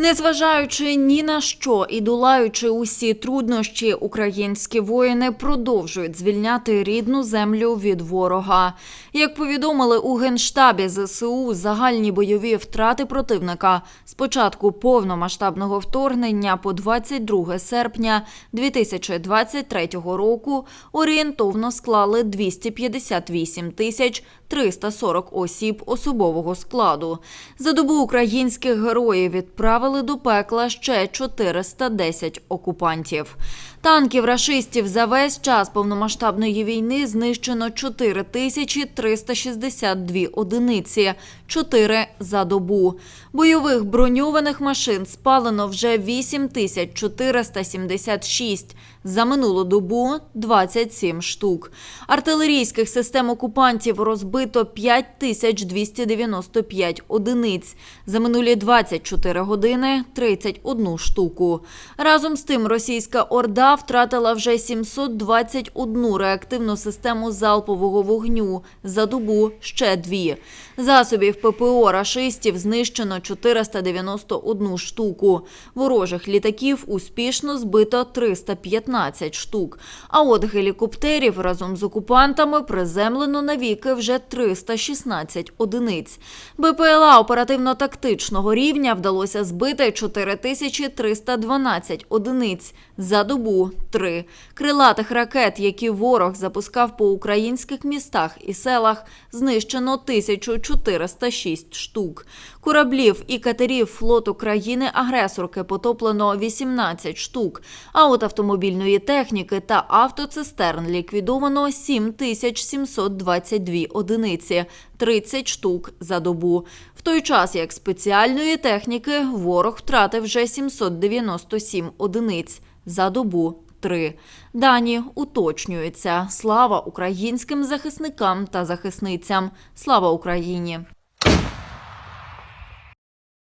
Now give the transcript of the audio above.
Незважаючи ні на що і долаючи усі труднощі, українські воїни продовжують звільняти рідну землю від ворога. Як повідомили у генштабі ЗСУ, загальні бойові втрати противника з початку повномасштабного вторгнення по 22 серпня 2023 року орієнтовно склали 258 тисяч 340 осіб особового складу. За добу українських героїв відправили до пекла ще 410 окупантів. Танків рашистів за весь час повномасштабної війни знищено 4362 одиниці, 4 за добу. Бойових броньованих машин спалено вже 8476, за минулу добу 27 штук. Артилерійських систем окупантів розбито 5295 одиниць. За минулі 24 години 31 штуку. Разом з тим російська орда втратила вже 721 реактивну систему залпового вогню. За добу ще дві. Засобів ППО рашистів знищено 491 штуку. Ворожих літаків успішно збито 315 штук. А от гелікоптерів разом з окупантами приземлено навіки вже 316 одиниць. БПЛА оперативно-тактичного рівня вдалося збити 4312 одиниць. За добу – 3. Крилатих ракет, які ворог запускав по українських містах і селах, знищено 1406 штук. Кораблів і катерів флоту країни-агресорки потоплено 18 штук, а от автомобільної техніки та автоцистерн ліквідовано 7722 одиниці, 30 штук за добу. В той час як спеціальної техніки ворог втратив вже 797 одиниць за добу. Три Дані уточнюються. Слава українським захисникам та захисницям. Слава Україні!